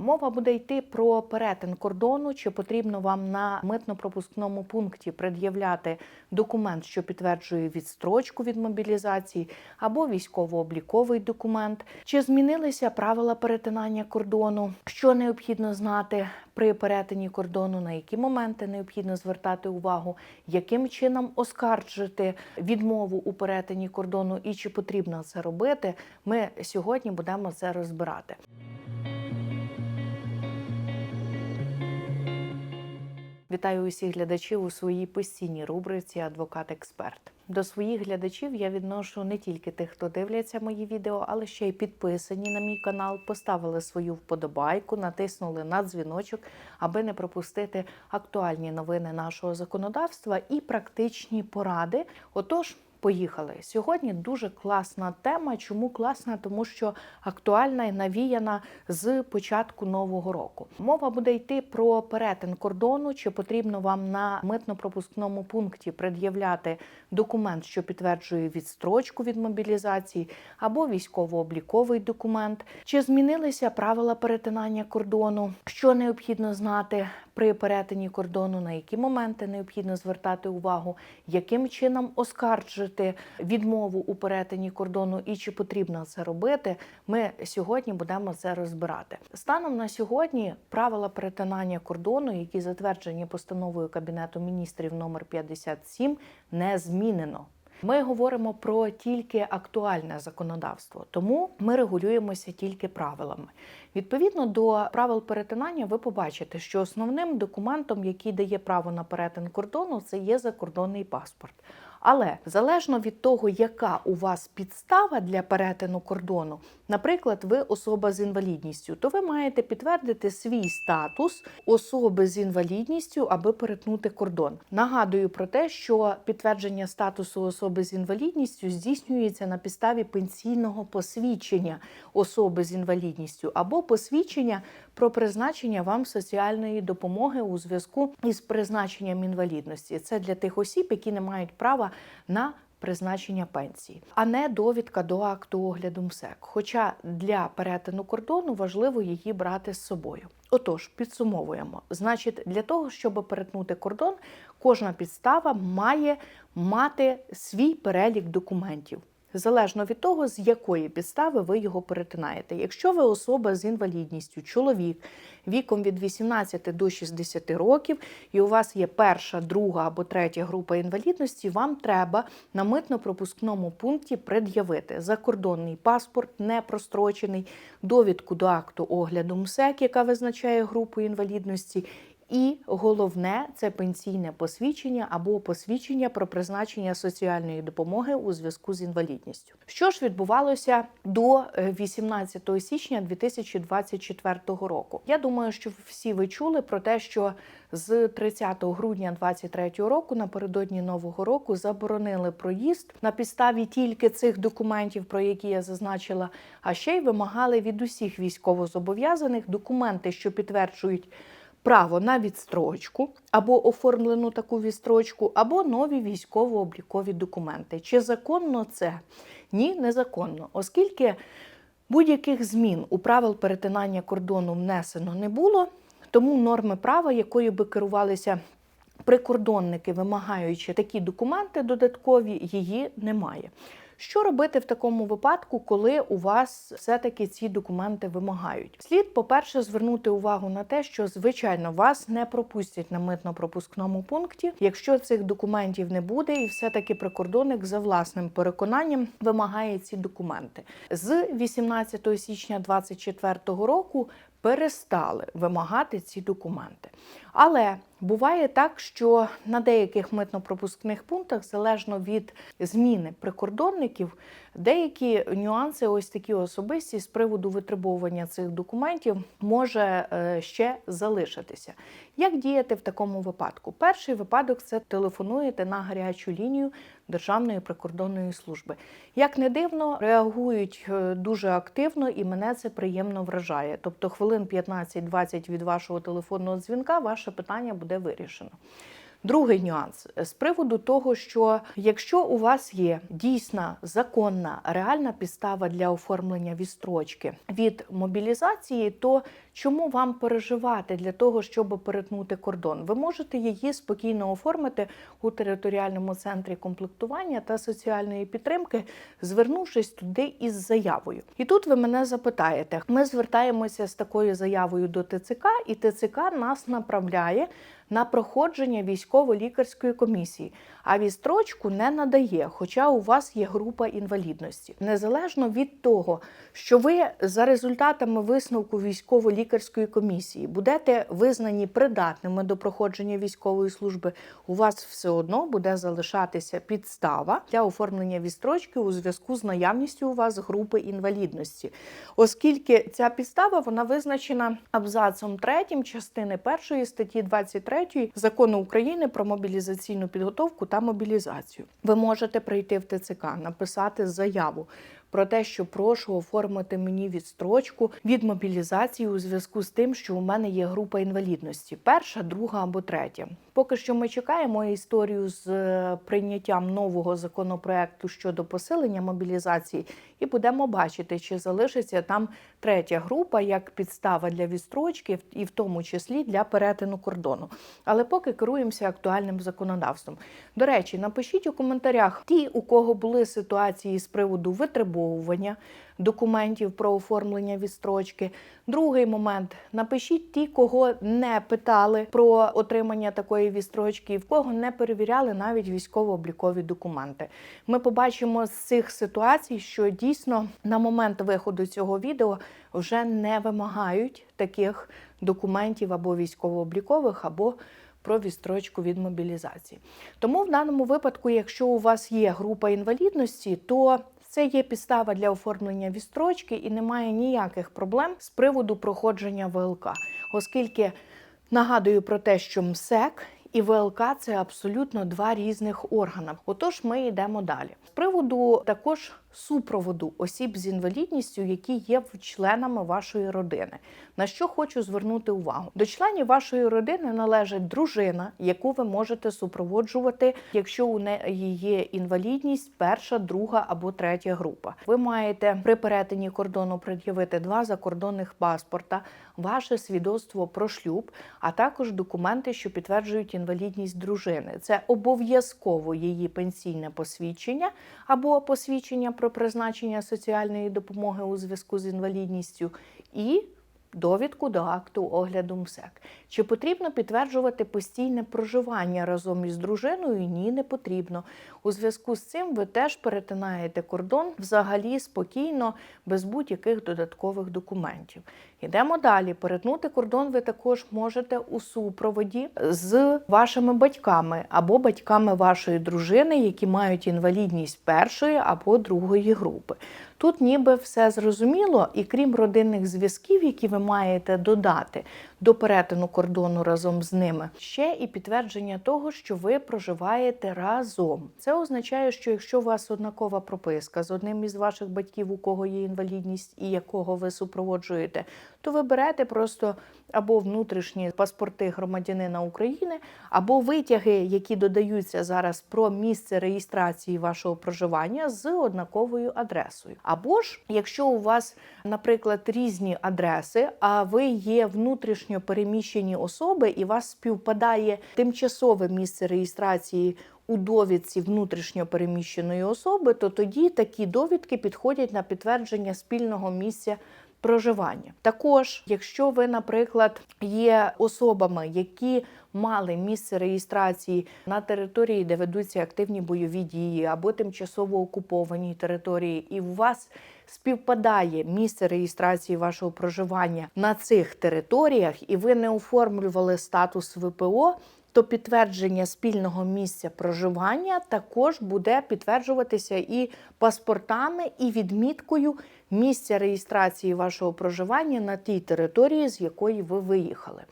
Мова буде йти про перетин кордону. Чи потрібно вам на митно-пропускному пункті пред'являти документ, що підтверджує відстрочку від мобілізації, або військово-обліковий документ? Чи змінилися правила перетинання кордону? Що необхідно знати при перетині кордону? На які моменти необхідно звертати увагу? Яким чином оскаржити відмову у перетині кордону і чи потрібно це робити? Ми сьогодні будемо це розбирати. Вітаю усіх глядачів у своїй постійній рубриці Адвокат-експерт. До своїх глядачів я відношу не тільки тих, хто дивляться мої відео, але ще й підписані на мій канал, поставили свою вподобайку, натиснули на дзвіночок, аби не пропустити актуальні новини нашого законодавства і практичні поради. Отож. Поїхали сьогодні. Дуже класна тема. Чому класна? Тому що актуальна і навіяна з початку нового року. Мова буде йти про перетин кордону. Чи потрібно вам на митно-пропускному пункті пред'являти документ, що підтверджує відстрочку від мобілізації, або військово-обліковий документ? Чи змінилися правила перетинання кордону? Що необхідно знати при перетині кордону? На які моменти необхідно звертати увагу? Яким чином оскаржити? відмову у перетині кордону і чи потрібно це робити, ми сьогодні будемо це розбирати. Станом на сьогодні правила перетинання кордону, які затверджені постановою Кабінету міністрів номер 57, не змінено. Ми говоримо про тільки актуальне законодавство, тому ми регулюємося тільки правилами. Відповідно до правил перетинання, ви побачите, що основним документом, який дає право на перетин кордону, це є закордонний паспорт. Але залежно від того, яка у вас підстава для перетину кордону, наприклад, ви особа з інвалідністю, то ви маєте підтвердити свій статус особи з інвалідністю, аби перетнути кордон. Нагадую про те, що підтвердження статусу особи з інвалідністю здійснюється на підставі пенсійного посвідчення особи з інвалідністю або посвідчення про призначення вам соціальної допомоги у зв'язку із призначенням інвалідності. Це для тих осіб, які не мають права на призначення пенсії, а не довідка до акту огляду МСЕК. Хоча для перетину кордону важливо її брати з собою. Отож, підсумовуємо. Значить, для того, щоб перетнути кордон, кожна підстава має мати свій перелік документів. Залежно від того, з якої підстави ви його перетинаєте. Якщо ви особа з інвалідністю, чоловік віком від 18 до 60 років, і у вас є перша, друга або третя група інвалідності, вам треба на митно-пропускному пункті пред'явити закордонний паспорт, не прострочений, довідку до акту огляду МСЕК, яка визначає групу інвалідності. І головне це пенсійне посвідчення або посвідчення про призначення соціальної допомоги у зв'язку з інвалідністю. Що ж відбувалося до 18 січня 2024 року? Я думаю, що всі ви чули про те, що з 30 грудня 2023 року напередодні нового року заборонили проїзд на підставі тільки цих документів, про які я зазначила, а ще й вимагали від усіх військовозобов'язаних документи, що підтверджують право на відстрочку або оформлену таку відстрочку, або нові військово-облікові документи. Чи законно це? Ні, незаконно, оскільки будь-яких змін у правил перетинання кордону внесено не було, тому норми права, якою би керувалися прикордонники, вимагаючи такі документи додаткові, її немає. Що робити в такому випадку, коли у вас все-таки ці документи вимагають? Слід, по-перше, звернути увагу на те, що звичайно вас не пропустять на митно-пропускному пункті, якщо цих документів не буде, і все-таки прикордонник за власним переконанням вимагає ці документи з 18 січня 2024 року. Перестали вимагати ці документи. Але буває так, що на деяких митно-пропускних пунктах, залежно від зміни прикордонників, деякі нюанси, ось такі особисті з приводу витребовування цих документів, може е, ще залишитися. Як діяти в такому випадку? Перший випадок це телефонуєте на гарячу лінію Державної прикордонної служби. Як не дивно, реагують е, дуже активно, і мене це приємно вражає. Тобто, хвилин 15-20 від вашого телефонного дзвінка ваше питання буде вирішено. Другий нюанс з приводу того, що якщо у вас є дійсна законна реальна підстава для оформлення відстрочки від мобілізації, то чому вам переживати для того, щоб перетнути кордон? Ви можете її спокійно оформити у територіальному центрі комплектування та соціальної підтримки, звернувшись туди із заявою. І тут ви мене запитаєте: ми звертаємося з такою заявою до ТЦК, і ТЦК нас направляє на проходження військово-лікарської комісії, а відстрочку не надає, хоча у вас є група інвалідності. Незалежно від того, що ви за результатами висновку військово-лікарської комісії будете визнані придатними до проходження військової служби, у вас все одно буде залишатися підстава для оформлення відстрочки у зв'язку з наявністю у вас групи інвалідності, оскільки ця підстава вона визначена абзацом 3 частини 1 статті 23 закону України про мобілізаційну підготовку та мобілізацію. Ви можете прийти в ТЦК, написати заяву. Про те, що прошу оформити мені відстрочку від мобілізації у зв'язку з тим, що у мене є група інвалідності, перша, друга або третя. Поки що ми чекаємо історію з е, прийняттям нового законопроекту щодо посилення мобілізації, і будемо бачити, чи залишиться там третя група як підстава для відстрочки, і в тому числі для перетину кордону. Але поки керуємося актуальним законодавством. До речі, напишіть у коментарях ті, у кого були ситуації з приводу витребовування документів про оформлення відстрочки. Другий момент напишіть ті, кого не питали про отримання такої відстрочки, в кого не перевіряли навіть військово-облікові документи. Ми побачимо з цих ситуацій, що дійсно на момент виходу цього відео вже не вимагають таких документів або військово-облікових, або про відстрочку від мобілізації. Тому в даному випадку, якщо у вас є група інвалідності, то це є підстава для оформлення вістрочки і немає ніяких проблем з приводу проходження ВЛК, оскільки нагадую про те, що МСЕК і ВЛК це абсолютно два різних органи. Отож, ми йдемо далі. З приводу також супроводу осіб з інвалідністю, які є членами вашої родини. На що хочу звернути увагу? До членів вашої родини належить дружина, яку ви можете супроводжувати, якщо у неї є інвалідність, перша, друга або третя група. Ви маєте при перетині кордону пред'явити два закордонних паспорта, ваше свідоцтво про шлюб, а також документи, що підтверджують інвалідність дружини. Це обов'язково її пенсійне посвідчення або посвідчення про призначення соціальної допомоги у зв'язку з інвалідністю. І довідку до акту огляду МСЕК. Чи потрібно підтверджувати постійне проживання разом із дружиною? Ні, не потрібно. У зв'язку з цим ви теж перетинаєте кордон взагалі спокійно, без будь-яких додаткових документів. Йдемо далі. Перетнути кордон ви також можете у супроводі з вашими батьками або батьками вашої дружини, які мають інвалідність першої або другої групи. Тут ніби все зрозуміло, і крім родинних зв'язків, які ви маєте додати до перетину кордону разом з ними, ще і підтвердження того, що ви проживаєте разом. Це означає, що якщо у вас однакова прописка з одним із ваших батьків, у кого є інвалідність і якого ви супроводжуєте, то ви берете просто або внутрішні паспорти громадянина України, або витяги, які додаються зараз про місце реєстрації вашого проживання з однаковою адресою. Або ж, якщо у вас, наприклад, різні адреси, а ви є внутрішньо переміщені особи, і вас співпадає тимчасове місце реєстрації. У довідці внутрішньо переміщеної особи, то тоді такі довідки підходять на підтвердження спільного місця проживання. Також, якщо ви, наприклад, є особами, які мали місце реєстрації на території, де ведуться активні бойові дії, або тимчасово окупованій території, і у вас співпадає місце реєстрації вашого проживання на цих територіях, і ви не оформлювали статус ВПО. То підтвердження спільного місця проживання також буде підтверджуватися і паспортами, і відміткою місця реєстрації вашого проживання на тій території, з якої ви виїхали.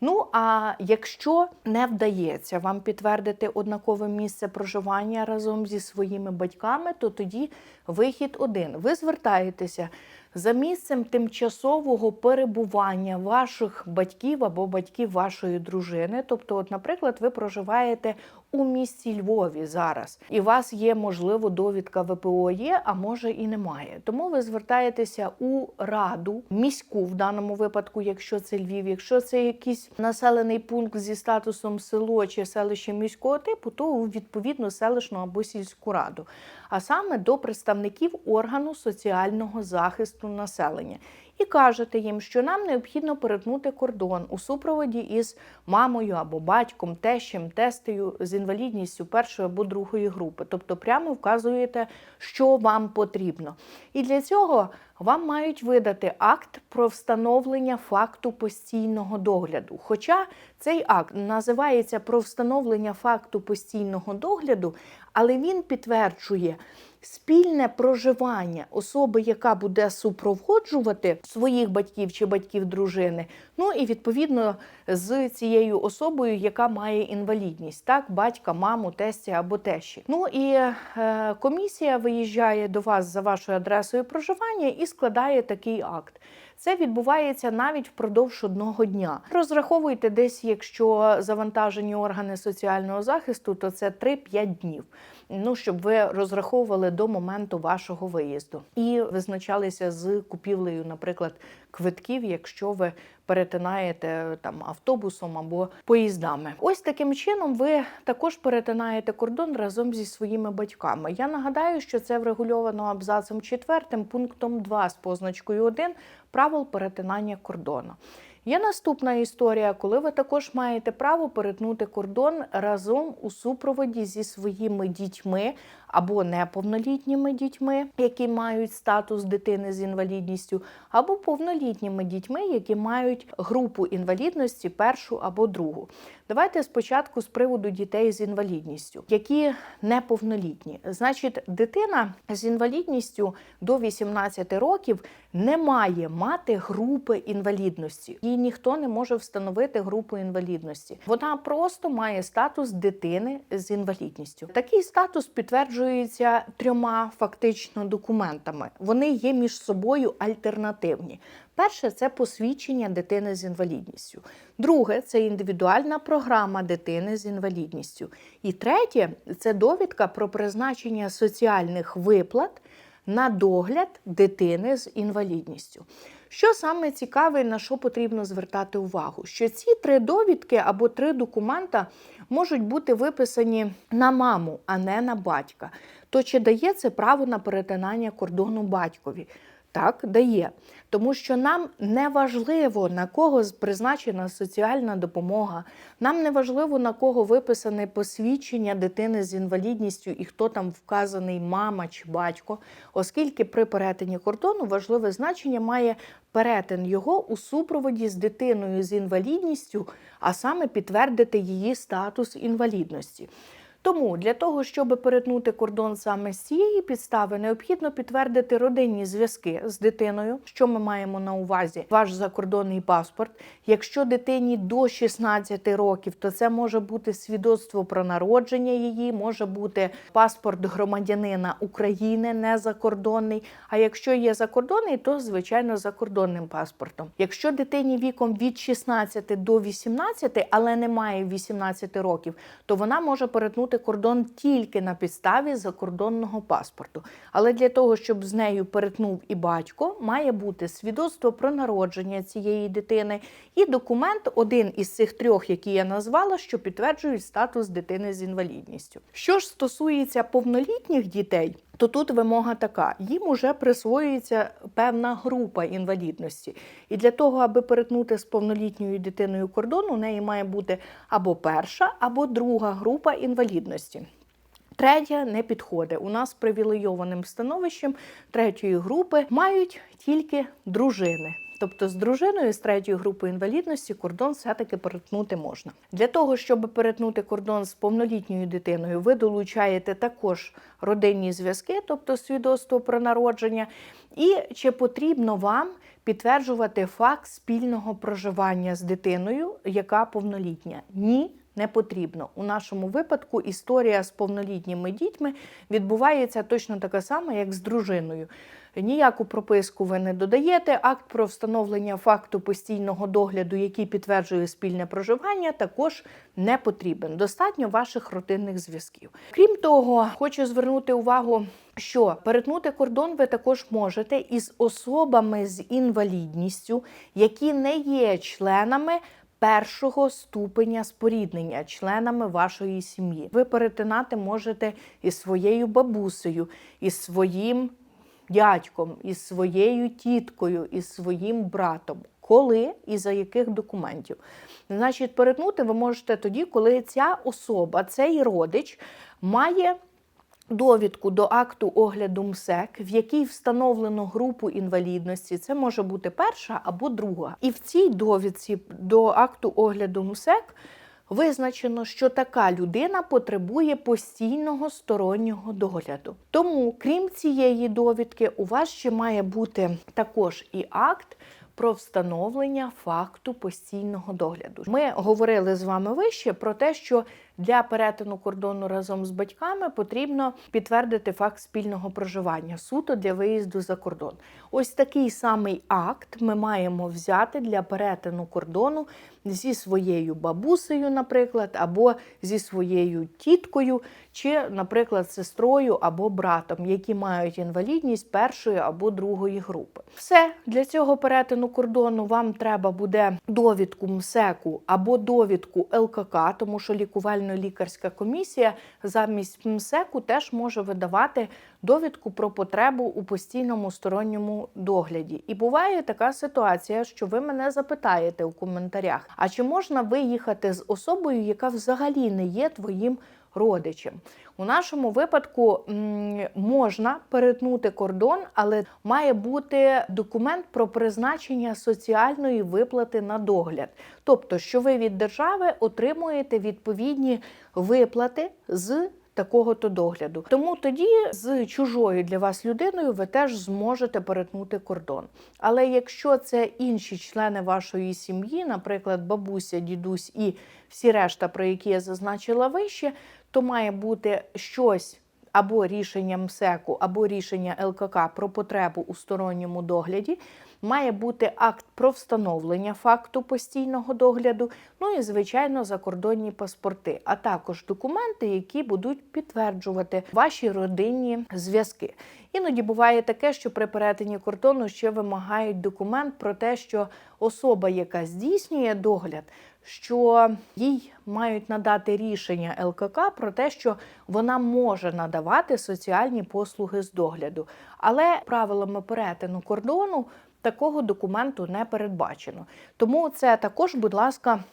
Ну, а якщо не вдається вам підтвердити однакове місце проживання разом зі своїми батьками, то тоді вихід один. Ви звертаєтеся за місцем тимчасового перебування ваших батьків або батьків вашої дружини. Тобто, от, наприклад, ви проживаєте у місті Львові зараз, і у вас є можливо довідка ВПО є, а може і немає. Тому ви звертаєтеся у раду міську в даному випадку, якщо це Львів, якщо це якийсь населений пункт зі статусом село чи селище міського типу, то у відповідну селищну або сільську раду, а саме до представників органу соціального захисту населення. І кажете їм, що нам необхідно перетнути кордон у супроводі із мамою або батьком, тещем, тестею з інвалідністю першої або другої групи. Тобто прямо вказуєте, що вам потрібно. І для цього вам мають видати акт про встановлення факту постійного догляду. Хоча цей акт називається про встановлення факту постійного догляду, але він підтверджує спільне проживання особи, яка буде супроводжувати своїх батьків чи батьків дружини. Ну і відповідно з цією особою, яка має інвалідність, так, батька, маму, тестя або тещі. Ну і е, комісія виїжджає до вас за вашою адресою проживання і складає такий акт. Це відбувається навіть впродовж одного дня. Розраховуйте десь, якщо завантажені органи соціального захисту, то це 3-5 днів. Ну, щоб ви розраховували до моменту вашого виїзду і визначалися з купівлею, наприклад, квитків, якщо ви перетинаєте там автобусом або поїздами. Ось таким чином ви також перетинаєте кордон разом зі своїми батьками. Я нагадаю, що це врегульовано абзацом 4 пунктом 2 з позначкою 1 правил перетинання кордону. Є наступна історія, коли ви також маєте право перетнути кордон разом у супроводі зі своїми дітьми або неповнолітніми дітьми, які мають статус дитини з інвалідністю, або повнолітніми дітьми, які мають групу інвалідності першу або другу. Давайте спочатку з приводу дітей з інвалідністю, які неповнолітні. Значить, дитина з інвалідністю до 18 років не має мати групи інвалідності. Їй ніхто не може встановити групу інвалідності. Вона просто має статус дитини з інвалідністю. Такий статус підтверджується трьома фактично документами. Вони є між собою альтернативні. Перше це посвідчення дитини з інвалідністю. Друге це індивідуальна програма дитини з інвалідністю. І третє це довідка про призначення соціальних виплат на догляд дитини з інвалідністю. Що саме цікаве, на що потрібно звертати увагу? Що ці три довідки або три документа можуть бути виписані на маму, а не на батька. То чи дає це право на перетинання кордону батькові? Так, дає. Тому що нам не важливо, на кого призначена соціальна допомога, нам не важливо, на кого виписане посвідчення дитини з інвалідністю і хто там вказаний мама чи батько, оскільки при перетині кордону важливе значення має перетин його у супроводі з дитиною з інвалідністю, а саме підтвердити її статус інвалідності. Тому для того, щоб перетнути кордон саме з цієї підстави, необхідно підтвердити родинні зв'язки з дитиною, що ми маємо на увазі, ваш закордонний паспорт. Якщо дитині до 16 років, то це може бути свідоцтво про народження її, може бути паспорт громадянина України, не закордонний. А якщо є закордонний, то звичайно закордонним паспортом. Якщо дитині віком від 16 до 18, але немає 18 років, то вона може перетнути кордон тільки на підставі закордонного паспорту. Але для того, щоб з нею перетнув і батько, має бути свідоцтво про народження цієї дитини і документ, один із цих трьох, які я назвала, що підтверджують статус дитини з інвалідністю. Що ж стосується повнолітніх дітей. То тут вимога така: їм уже присвоюється певна група інвалідності. І для того, аби перетнути з повнолітньою дитиною кордон, у неї має бути або перша, або друга група інвалідності. Третя не підходить. У нас привілейованим становищем третьої групи мають тільки дружини. Тобто з дружиною з третьої групи інвалідності кордон все-таки перетнути можна. Для того, щоб перетнути кордон з повнолітньою дитиною, ви долучаєте також родинні зв'язки, тобто свідоцтво про народження. І чи потрібно вам підтверджувати факт спільного проживання з дитиною, яка повнолітня? Ні. Не потрібно. У нашому випадку історія з повнолітніми дітьми відбувається точно така сама, як з дружиною. Ніяку прописку ви не додаєте. Акт про встановлення факту постійного догляду, який підтверджує спільне проживання, також не потрібен. Достатньо ваших родинних зв'язків. Крім того, хочу звернути увагу, що перетнути кордон ви також можете із особами з інвалідністю, які не є членами. Першого ступеня споріднення членами вашої сім'ї. Ви перетинати можете із своєю бабусею, із своїм дядьком, із своєю тіткою, із своїм братом. Коли і за яких документів? Значить, перетнути ви можете тоді, коли ця особа, цей родич, має довідку до акту огляду МСЕК, в якій встановлено групу інвалідності. Це може бути перша або друга. І в цій довідці до акту огляду МСЕК визначено, що така людина потребує постійного стороннього догляду. Тому, крім цієї довідки, у вас ще має бути також і акт. Про встановлення факту постійного догляду. Ми говорили з вами вище про те, що для перетину кордону разом з батьками потрібно підтвердити факт спільного проживання суто для виїзду за кордон. Ось такий самий акт ми маємо взяти для перетину кордону зі своєю бабусею, наприклад, або зі своєю тіткою, чи, наприклад, сестрою або братом, які мають інвалідність першої або другої групи. Все для цього перетину кордону вам треба буде довідку МСЕКу або довідку ЛКК, тому що лікувально-лікарська комісія замість МСЕКу теж може видавати довідку про потребу у постійному сторонньому догляді. І буває така ситуація, що ви мене запитаєте у коментарях: а чи можна виїхати з особою, яка взагалі не є твоїм родичем? У нашому випадку можна перетнути кордон, але має бути документ про призначення соціальної виплати на догляд. Тобто, що ви від держави отримуєте відповідні виплати з такого то догляду. Тому тоді з чужою для вас людиною ви теж зможете перетнути кордон. Але якщо це інші члени вашої сім'ї, наприклад, бабуся, дідусь і всі решта, про які я зазначила вище, то має бути щось. Або рішення МСЕКу, або рішення ЛКК про потребу у сторонньому догляді, має бути акт про встановлення факту постійного догляду, ну і, звичайно, закордонні паспорти, а також документи, які будуть підтверджувати ваші родинні зв'язки. Іноді буває таке, що при перетині кордону ще вимагають документ про те, що особа, яка здійснює догляд, що їй мають надати рішення ЛКК про те, що вона може надавати соціальні послуги з догляду. Але правилами перетину кордону такого документу не передбачено. Тому це також, будь ласка,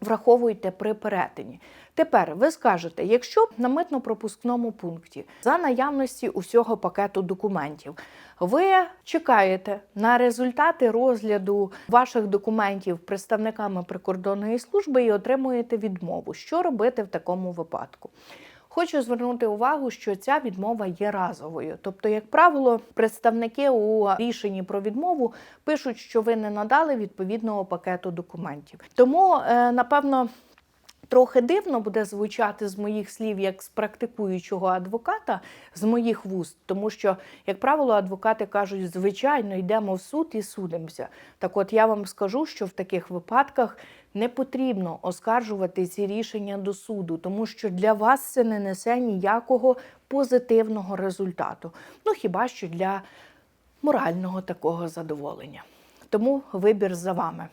враховуйте при перетині. Тепер ви скажете, якщо на митно-пропускному пункті за наявності усього пакету документів ви чекаєте на результати розгляду ваших документів представниками прикордонної служби і отримуєте відмову, що робити в такому випадку? Хочу звернути увагу, що ця відмова є разовою. Тобто, як правило, представники у рішенні про відмову пишуть, що ви не надали відповідного пакету документів. Тому, е, напевно. Трохи дивно буде звучати з моїх слів як з практикуючого адвоката, з моїх вуст, тому що, як правило, адвокати кажуть, звичайно, йдемо в суд і судимося. Так от я вам скажу, що в таких випадках не потрібно оскаржувати ці рішення до суду, тому що для вас це не несе ніякого позитивного результату. Ну хіба що для морального такого задоволення. Тому вибір за вами.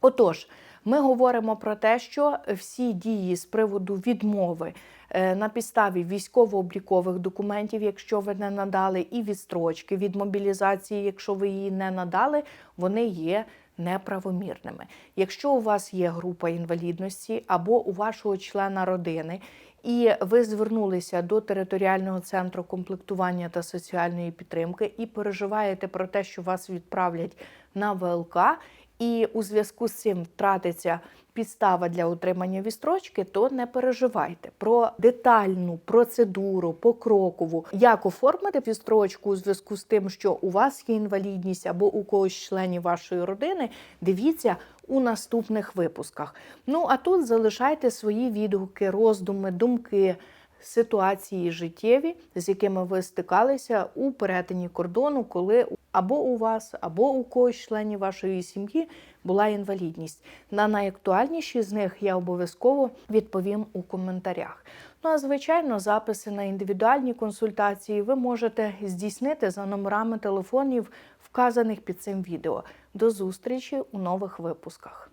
Отож, ми говоримо про те, що всі дії з приводу відмови е, на підставі військово-облікових документів, якщо ви не надали, і відстрочки від мобілізації, якщо ви її не надали, вони є неправомірними. Якщо у вас є група інвалідності або у вашого члена родини, і ви звернулися до територіального центру комплектування та соціальної підтримки і переживаєте про те, що вас відправлять на ВЛК, і у зв'язку з цим втратиться підстава для утримання вістрочки, то не переживайте про детальну процедуру покрокову, як оформити вістрочку у зв'язку з тим, що у вас є інвалідність або у когось членів вашої родини. Дивіться у наступних випусках. Ну а тут залишайте свої відгуки, роздуми, думки ситуації життєві, з якими ви стикалися у перетині кордону, коли або у вас, або у когось членів вашої сім'ї була інвалідність. На найактуальніші з них я обов'язково відповім у коментарях. Ну а звичайно, записи на індивідуальні консультації ви можете здійснити за номерами телефонів, вказаних під цим відео. До зустрічі у нових випусках.